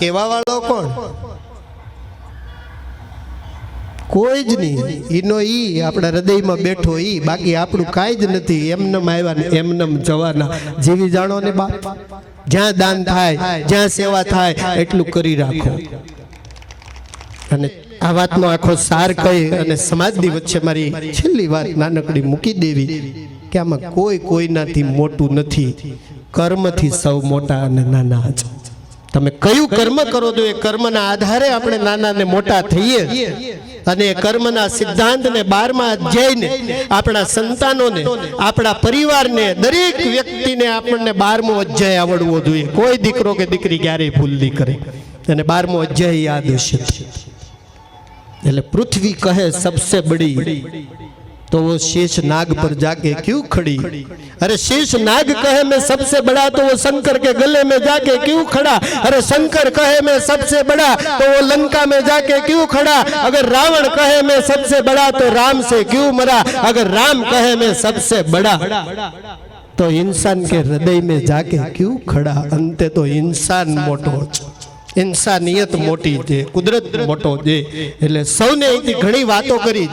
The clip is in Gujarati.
કેવા વાળો કોણ? કોઈ જ નહીં. ઈનો ઈ આપણા હૃદયમાં બેઠો ઈ. બાકી આપણું કાંઈ જ નથી. એમનેમ આવ્યા ને એમનેમ જવાના. જેવી જાણો ને બાપ જ્યાં દાન થાય, જ્યાં સેવા થાય, એટલું કરી રાખો. અને આ વાતનો આખો સાર કહી અને સમાજની વચ્ચે મારી છેલ્લી વાત નાનકડી મૂકી દેવી કે આમાં કોઈ કોઈનાથી મોટું નથી. કર્મથી સૌ મોટા અને નાના છે તમે કયું કર્મ કરો તો એ કર્મના આધારે આપણે નાના ને મોટા થઈએ. અને એ કર્મના સિદ્ધાંતને બારમા અધ્યાયને આપણા સંતાનોને, આપણા પરિવારને, દરેક વ્યક્તિને આપણને બારમો અધ્યાય આવડવો જોઈએ. કોઈ દીકરો કે દીકરી ક્યારેય ભૂલ નહીં કરે. અને બારમો અધ્યાય યાદ હશે. એટલે પૃથ્વી કહે, સબસે બડી. तो वो शेष नाग पर जाके क्यों खड़ी अरे शेष नाग कहे मैं सबसे बड़ा तो वो शंकर के गले में जाके क्यों खड़ा अरे शंकर कहे मैं सबसे बड़ा तो वो लंका में जाके क्यों खड़ा अगर रावण कहे मैं सबसे बड़ा तो राम से क्यों मरा अगर राम कहे मैं सबसे बड़ा तो इंसान के हृदय में जाके क्यों खड़ा अंते तो इंसान મોટો છે ઇન્સાનિયત મોટી છે કુદરત મોટો છે એટલે સૌને અહીંથી ઘણી વાતો કરી